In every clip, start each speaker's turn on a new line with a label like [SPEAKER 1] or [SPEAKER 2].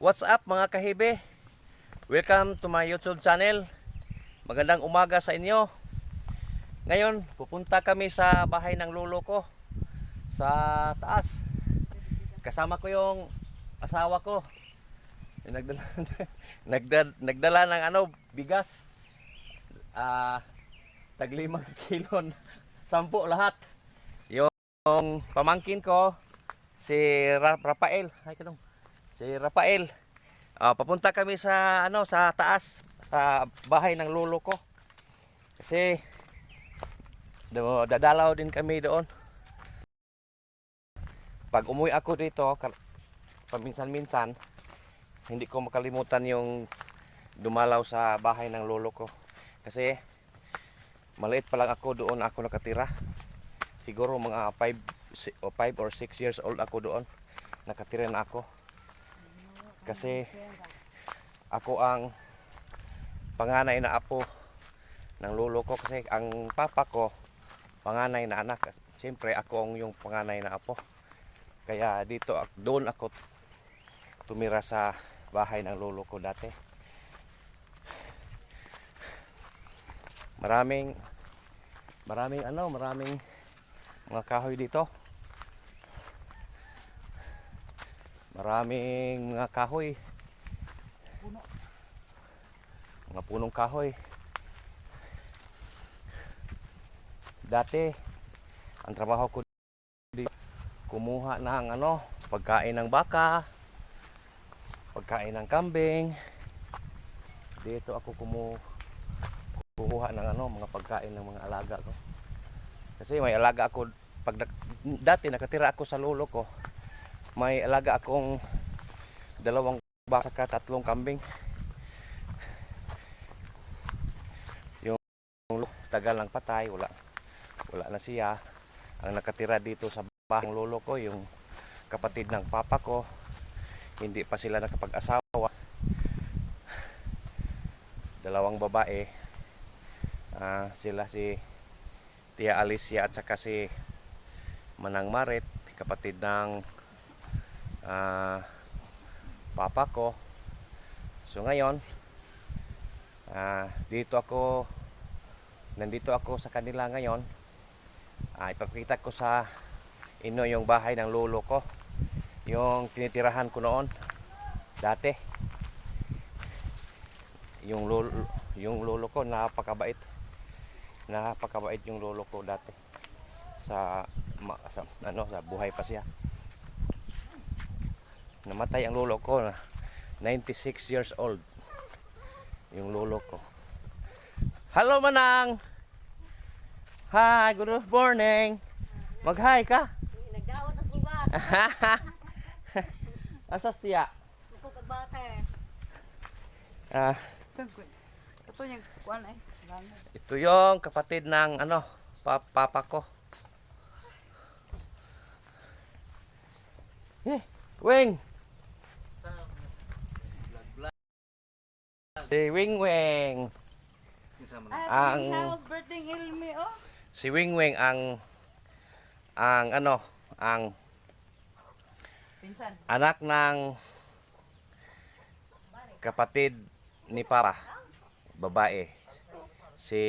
[SPEAKER 1] What's up mga kahibe? Welcome to my YouTube channel. Magandang umaga sa inyo. Ngayon, pupunta kami sa bahay ng lolo ko sa taas. Kasama ko yung asawa ko. Nagdala, nagdala, nagdala ng ano, bigas. Ah, taglimang kilon. Sampu lahat. Yung pamangkin ko, si Ra- Rafael. Ay, kanong si Rafael. Ah, papunta kami sa ano sa taas sa bahay ng lolo ko. Kasi do, dadalaw din kami doon. Pag umuwi ako dito, paminsan-minsan, hindi ko makalimutan yung dumalaw sa bahay ng lolo ko. Kasi maliit pa lang ako doon ako nakatira. Siguro mga 5 o 5 or 6 years old ako doon. Nakatira na ako. Kasi ako ang panganay na apo ng lolo ko kasi ang papa ko panganay na anak. Siyempre ako ang yung panganay na apo. Kaya dito doon ako tumira sa bahay ng lolo ko dati. Maraming maraming ano, maraming mga kahoy dito. Maraming mga kahoy. Mga punong kahoy. Dati, ang trabaho ko dito, kumuha ng ano, pagkain ng baka, pagkain ng kambing. Dito ako kumu kukuha ng ano, mga pagkain ng mga alaga ko. Kasi may alaga ako pag dati nakatira ako sa lolo ko. May alaga akong dalawang baka saka tatlong kambing. Yung, yung tagal ng patay, wala wala na siya. Ang nakatira dito sa bahay ng lolo ko, yung kapatid ng papa ko, hindi pa sila nakapag-asawa. Dalawang babae. Ah, sila si Tia Alicia at saka si Manang Marit, kapatid ng ah, papa ko. So ngayon, ah, dito ako, nandito ako sa kanila ngayon. Ah, ipapakita ko sa inyo yung bahay ng lolo ko. Yung tinitirahan ko noon, dati. Yung lolo, yung lolo ko, napakabait napakabait yung lolo ko dati sa, ma- sa ano sa buhay pa siya namatay ang lolo ko na 96 years old. Yung lolo ko. Hello manang! Hi good morning. Mag hi ka.
[SPEAKER 2] Nagdawat ang bugas.
[SPEAKER 1] asas tiya?
[SPEAKER 2] Ako kagbate.
[SPEAKER 1] ah,
[SPEAKER 3] Ito yung kuan eh.
[SPEAKER 1] Ito yung kapatid ng ano pa- papa ko. Eh wing Si Wing Wing. Ang-
[SPEAKER 3] house birthday Ilmi oh.
[SPEAKER 1] Si Wing Wing ang ang ano, ang
[SPEAKER 3] Pinsan.
[SPEAKER 1] anak ng kapatid ni Papa, babae. Si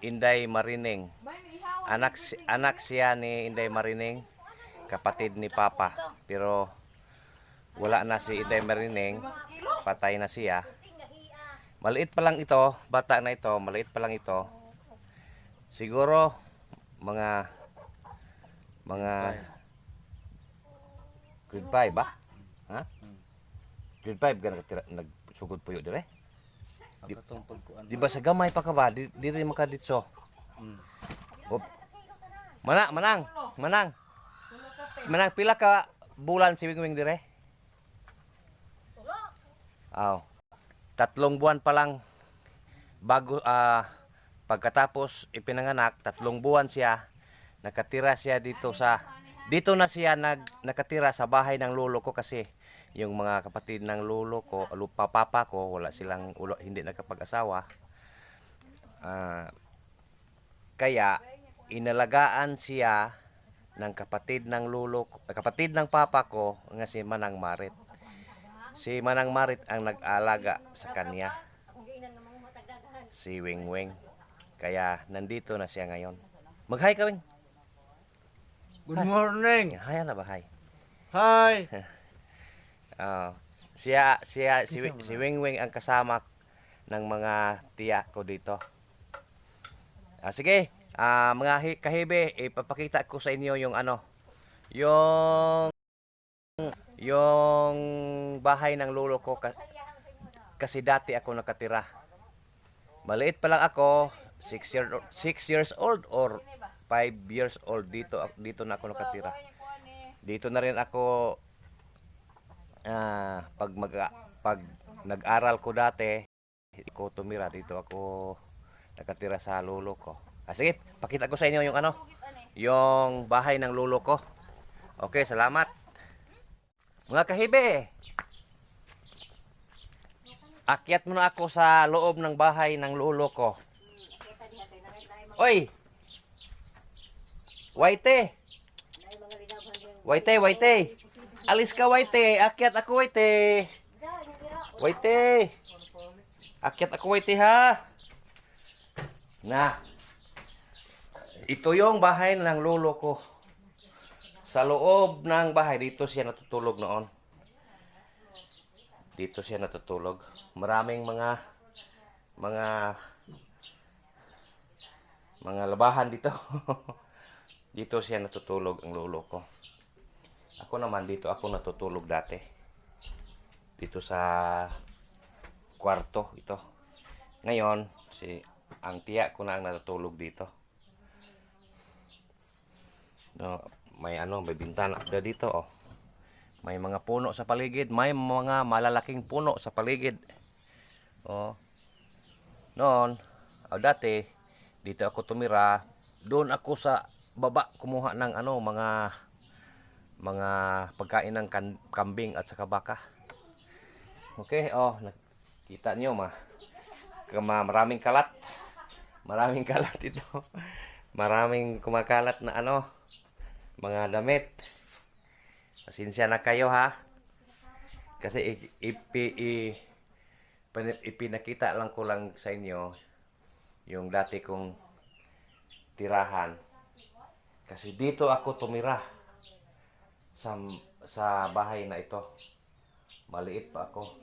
[SPEAKER 1] Inday Marining. Anak si, anak siya ni Inday Marining, kapatid ni Papa. Pero wala na si Inday Marining, patay na siya. Maliit pa lang ito, bata na ito, maliit pa lang ito. Siguro mga mga grade 5 ba? Ha? Grade 5 ka nakatira, nagsugod puyo dire? Di, di ba sa gamay pa ka ba? Di, di rin makaditso. Op. Mana, manang, manang. Manang, pila ka bulan si Wingwing dire? Aw. Tatlong buwan pa lang bago ah pagkatapos ipinanganak, tatlong buwan siya nakatira siya dito sa dito na siya nag nakatira sa bahay ng lolo ko kasi yung mga kapatid ng lolo ko, lupa papa ko, wala silang ulo, hindi nakapag-asawa. Ah, kaya inalagaan siya ng kapatid ng lolo kapatid ng papa ko nga si Manang Marit. Si Manang Marit ang nag-alaga sa kanya, si Wing Wing. Kaya nandito na siya ngayon. Mag-hi ka, Wing.
[SPEAKER 4] Good morning.
[SPEAKER 1] Hi na ba, hi?
[SPEAKER 4] Hi.
[SPEAKER 1] Ah, siya, siya, si, si Wing Wing ang kasama ng mga tiya ko dito. Ah, sige, ah, mga hi- kahibe, ipapakita ko sa inyo yung ano, yung yung bahay ng lolo ko ka- kasi dati ako nakatira. Maliit pa lang ako, 6 year, six years old or 5 years old dito dito na ako nakatira. Dito na rin ako ah pag mag pag nag-aral ko dati, ko tumira dito ako nakatira sa lolo ko. Ah, sige, pakita ko sa inyo yung ano, yung bahay ng lolo ko. Okay, salamat. Mga kahibe, akyat muna ako sa loob ng bahay ng lolo ko. Oy! Waite! Waite, waite! Alis ka, waite! Akyat ako, waite! Waite! Akyat ako, waite, ha? Na! Ito yung bahay ng lolo ko. Sa loob ng bahay, dito siya natutulog noon. Dito siya natutulog. Maraming mga mga mga labahan dito. dito siya natutulog ang lolo ko. Ako naman dito ako natutulog dati. Dito sa kwarto ito. Ngayon, si ang tiya ko na ang natutulog dito. No, may ano, may bintana da dito oh. May mga puno sa paligid, may mga malalaking puno sa paligid. Oh. Noon, oh, dati dito ako tumira, doon ako sa baba kumuha ng ano, mga mga pagkain ng kan- kambing at saka baka. Okay, oh, nakita niyo ma. Kama maraming kalat. Maraming kalat ito. Maraming kumakalat na ano, mga damit. Pasensya na kayo ha. Kasi ipi, ipinakita lang ko lang sa inyo yung dati kong tirahan. Kasi dito ako tumira sa sa bahay na ito. Maliit pa ako.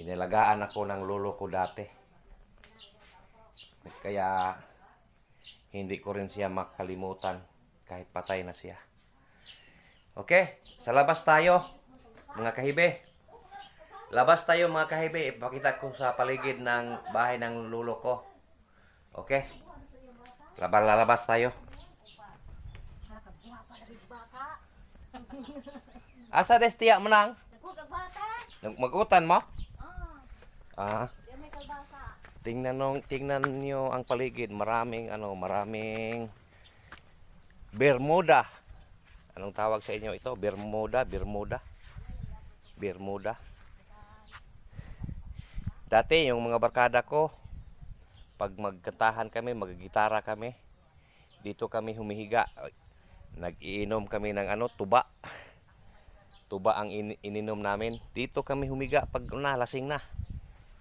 [SPEAKER 1] Inilagaan ako ng lolo ko dati. Kaya hindi ko rin siya makalimutan kahit patay na siya. Okay, sa labas tayo, mga kahibe. Labas tayo mga kahibe, ipakita ko sa paligid ng bahay ng lolo ko. Okay? Labas lalabas tayo. Asa des tiya menang? Magutan mo?
[SPEAKER 2] Ah,
[SPEAKER 1] tingnan nung tingnan niyo ang paligid, maraming ano, maraming Bermuda. Anong tawag sa inyo ito? Bermuda, Bermuda. Bermuda. Dati yung mga barkada ko pag magkantahan kami, maggitara kami, dito kami humihiga. Nag-iinom kami ng ano, tuba. Tuba ang in- ininom namin. Dito kami humiga pag na lasing na.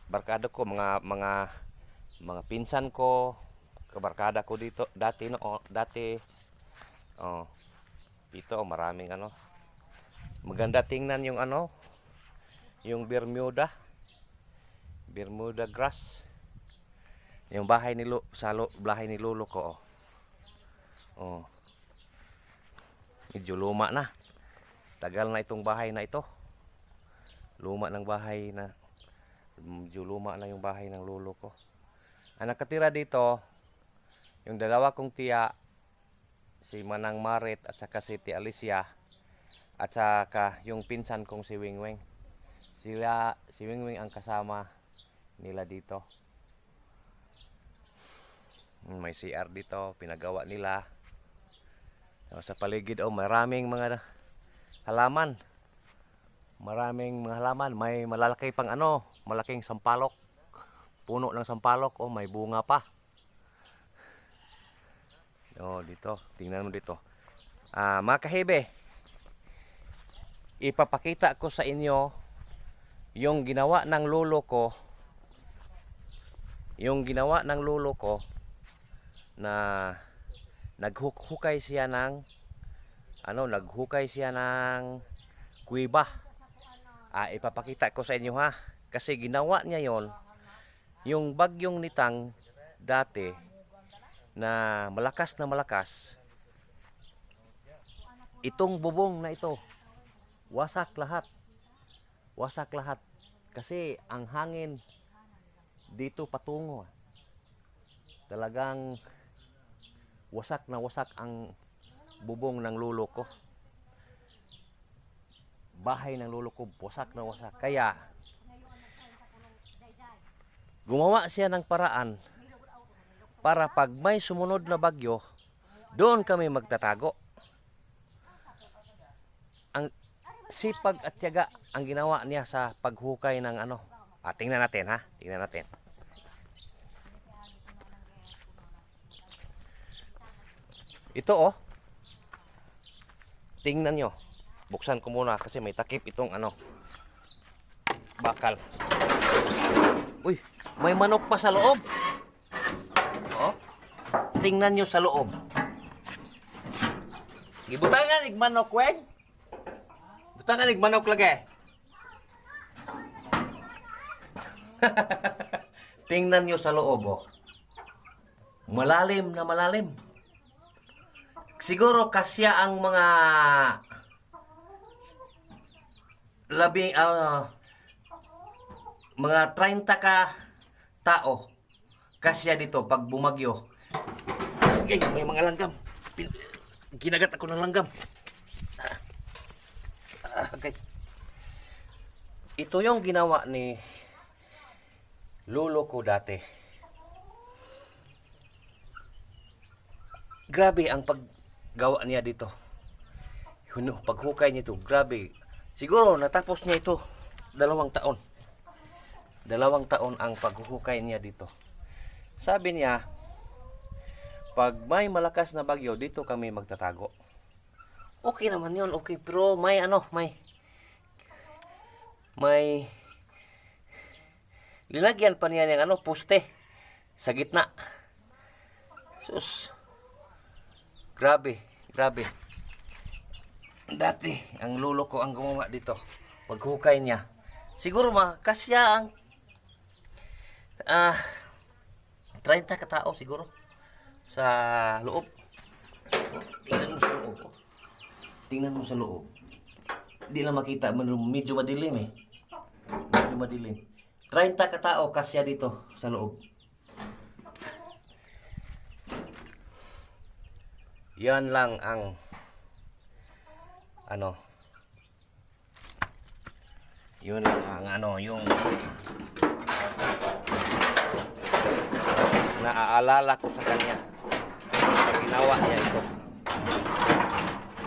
[SPEAKER 1] Barkada ko mga mga mga pinsan ko, kabarkada ko dito dati no dati oh. Dito oh, maraming ano. Maganda tingnan yung ano yung Bermuda. Bermuda grass. Yung bahay ni Lu, sa lo, bahay ni lolo ko oh. oh. Medyo luma na. Tagal na itong bahay na ito. Luma ng bahay na medyo luma na yung bahay ng lolo ko. Ang nakatira dito yung dalawa kong tiya si Manang Marit at saka si Tia Alicia at saka yung pinsan kong si Wingwing sila si Wingwing ang kasama nila dito. May CR dito pinagawa nila. Sa paligid oh maraming mga halaman. Maraming mga halaman. May malalaki pang ano malaking sampalok. Puno ng sampalok oh may bunga pa oh dito. Tingnan mo dito. Ah mga kahibe ipapakita ko sa inyo yung ginawa ng lolo ko yung ginawa ng lolo ko na naghukay siya ng ano naghukay siya ng kuiba ah, ipapakita ko sa inyo ha? Kasi ginawa niya yon yung bagyong nitang dati na malakas na malakas itong bubong na ito wasak lahat. Wasak lahat. Kasi ang hangin dito patungo. Talagang wasak na wasak ang bubong ng lulo ko. Bahay ng lulo ko wasak na wasak. Kaya gumawa siya ng paraan para pag may sumunod na bagyo doon kami magtatago. Ang sipag at tiyaga ang ginawa niya sa paghukay ng ano. Ah, tingnan natin ha? Tingnan natin. Ito oh. Tingnan nyo. Buksan ko muna kasi may takip itong ano bakal. Uy may manok pa sa loob tingnan nyo sa loob. Gibutangan ig manok wen butangan ig manok lagi. Tingnan nyo sa loob oh. Malalim na malalim. Siguro kasya ang mga labing ah, mga 30 ka tao. Kasya dito pag bumagyo okay, may mga langgam Pin- ginagat ako ng langgam Ah. Ah, okay. ito yung ginawa ni lolo ko dati grabe ang paggawa niya dito. Yun, oh, paghukay niya ito, grabe. Siguro natapos niya ito dalawang taon. Dalawang taon ang paghuhukay niya dito. Sabi niya, pag may malakas na bagyo, dito kami magtatago. Okay naman yun, okay. Pero may ano, may may linagyan pa niya ng ano, poste sa gitna. Sus. Grabe, grabe. Dati, ang lolo ko ang gumawa dito. Paghukay niya. Siguro ma, kasya ang ah 30 katao siguro sa loob. Tingnan mo sa loob. oh. Tingnan mo sa loob. Hindi lang makita, medyo madilim eh. Medyo madilim. 30 katao kasya dito sa loob. Yan lang ang ano yun lang ang ano yung naaalala ko sa kanya ginawa niya ito.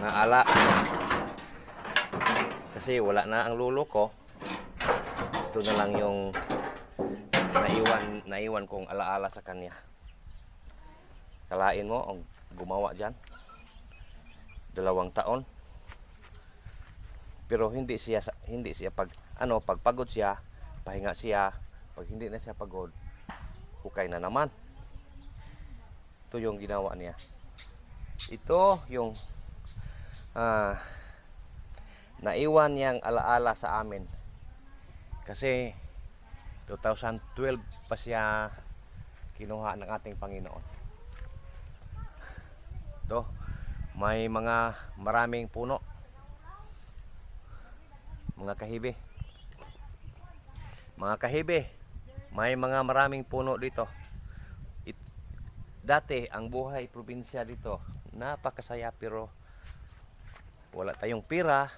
[SPEAKER 1] Naala. Kasi wala na ang lulo ko. Ito na lang yung naiwan naiwan kong alaala sa kanya. Kalain mo ang gumawa dyan. Dalawang taon. Pero hindi siya hindi siya pag ano pagpagod siya pahinga siya. Pag hindi na siya pagod hukay na naman ito yung ginawa niya. Ito yung ah, naiwan niyang alaala sa amin. Kasi 2012 pa siya kinuha ng ating Panginoon. Ito may mga maraming puno. Mga kahibe. Mga kahibe may mga maraming puno dito. It, dati ang buhay probinsya dito napakasaya pero wala tayong pira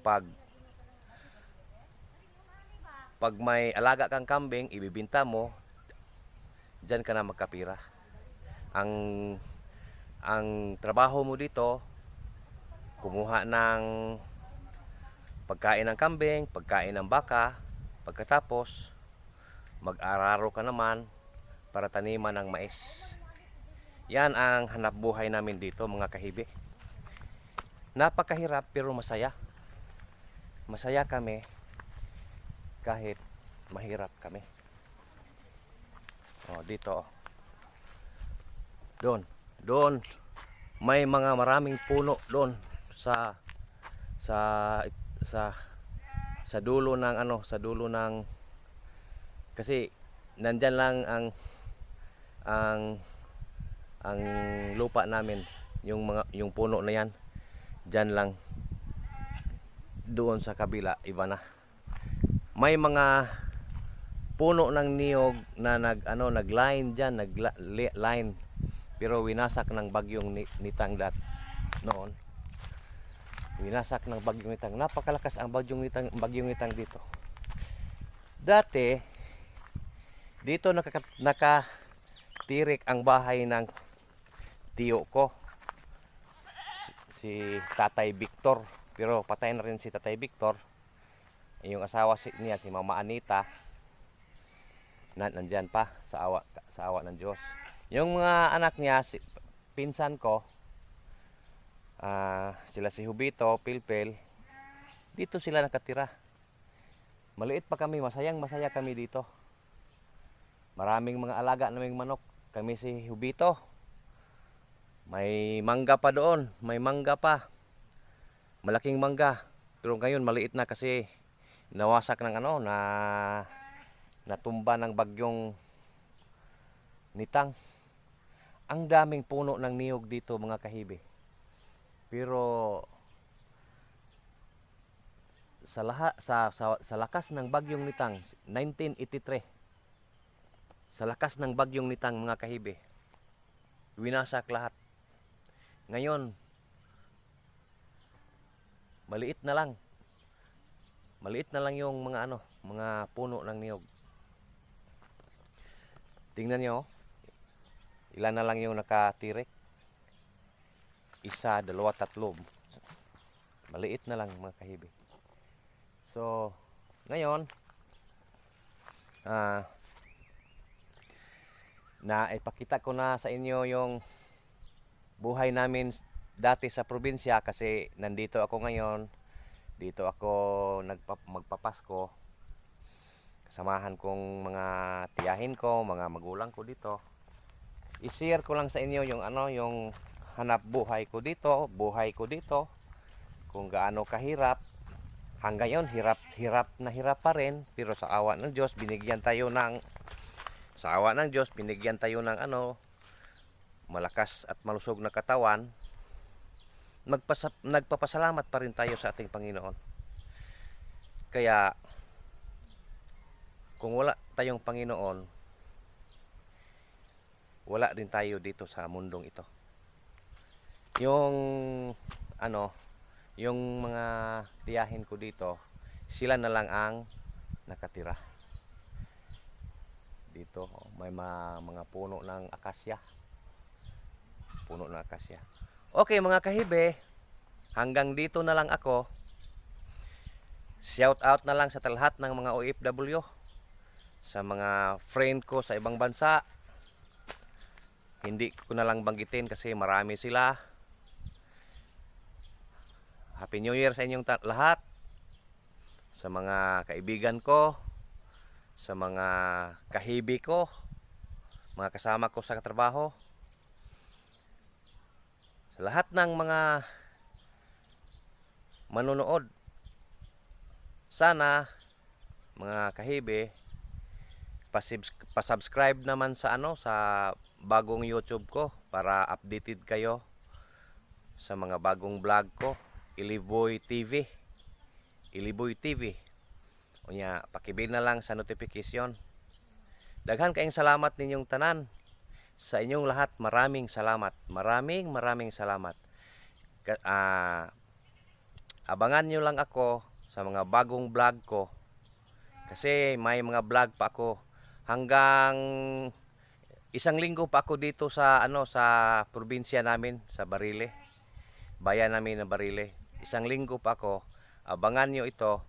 [SPEAKER 1] pag pag may alaga kang kambing ibibinta mo diyan ka na magkapira. Ang ang trabaho mo dito kumuha ng pagkain ng kambing, pagkain ng baka, pagkatapos mag-araro ka naman para taniman ng mais. Yan ang hanap buhay namin dito mga kahibi. Napakahirap pero masaya. masaya kami kahit mahirap kami. Oh, dito. oh. Doon, doon may mga maraming puno doon sa sa sa sa dulo ng ano, sa dulo ng kasi nandyan lang ang ang ang lupa namin, yung mga yung puno na yan. Diyan lang doon sa kabila iba na. May mga puno ng niyog na nag ano nag-line diyan, nag-line pero winasak ng bagyong ni, nitang dat noon. Winasak ng bagyong nitang. Napakalakas ang bagyong nitang bagyong nitang dito. Dati dito naka, nakatirik ang bahay ng tiyo ko. Si, Tatay Victor. Pero patay na rin si Tatay Victor. Yung asawa si, niya si Mama Anita na, nandyan pa sa awa sa awa ng Diyos. Yung mga anak niya, si, pinsan ko, ah, sila si Hubito, Pilpil, dito sila nakatira. Maliit pa kami, masayang masaya kami dito. Maraming mga alaga naming manok. Kami si Hubito. May mangga pa doon, may mangga pa. Malaking mangga. Pero ngayon maliit na kasi nawasak ng ano na natumba ng bagyong nitang. Ang daming puno ng niyog dito mga kahibe. Pero sa lahat sa, sa sa lakas ng bagyong nitang 1983 sa lakas ng bagyong nitang mga kahibe winasak lahat ngayon maliit na lang. Maliit na lang yung mga ano mga puno ng niyog. Tingnan nyo ilan na lang yung nakatirik? Isa, dalawa, tatlo. Maliit na lang mga kahibe so ngayon ah na ipakita ko na sa inyo yung buhay namin dati sa probinsya kasi nandito ako ngayon. Dito ako nagpa, magpapasko. Kasamahan kong mga tiyahin ko mga magulang ko dito. I-share ko lang sa inyo yung ano yung hanap buhay ko dito buhay ko dito. Kung gaano kahirap. Hanggang yon hirap hirap na hirap pa rin. Pero sa awa ng Diyos binigyan tayo ng sa awa ng Diyos, binigyan tayo ng ano, malakas at malusog na katawan. Magpasa, nagpapasalamat pa rin tayo sa ating Panginoon. Kaya, kung wala tayong Panginoon, wala din tayo dito sa mundong ito. Yung, ano, yung mga tiyahin ko dito, sila na lang ang nakatira dito oh, may mga, mga puno ng akasya puno ng akasya. Okay mga kahibe hanggang dito na lang ako. Shout out na lang sa lahat ng mga OFW sa mga friend ko sa ibang bansa. Hindi ko na lang banggitin kasi marami sila. Happy New Year sa inyong lahat. Sa mga kaibigan ko sa mga kahibi ko, mga kasama ko sa katrabaho, lahat ng mga manonood. Sana mga pasibs- pasubscribe naman sa ano sa bagong YouTube ko para updated kayo sa mga bagong vlog ko, Iliboy TV. Iliboy TV. Unya, pakibig na lang sa notification. Daghan kayong salamat ninyong tanan. Sa inyong lahat, maraming salamat. Maraming maraming salamat. Ah, abangan nyo lang ako sa mga bagong vlog ko. Kasi may mga vlog pa ako hanggang isang linggo pa ako dito sa ano sa probinsya namin sa Barile. Bayan namin na Barile. Isang linggo pa ako. Abangan nyo ito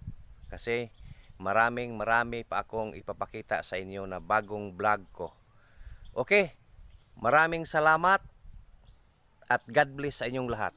[SPEAKER 1] kasi maraming marami pa akong ipapakita sa inyo na bagong vlog ko. Okay, maraming salamat at God bless sa inyong lahat.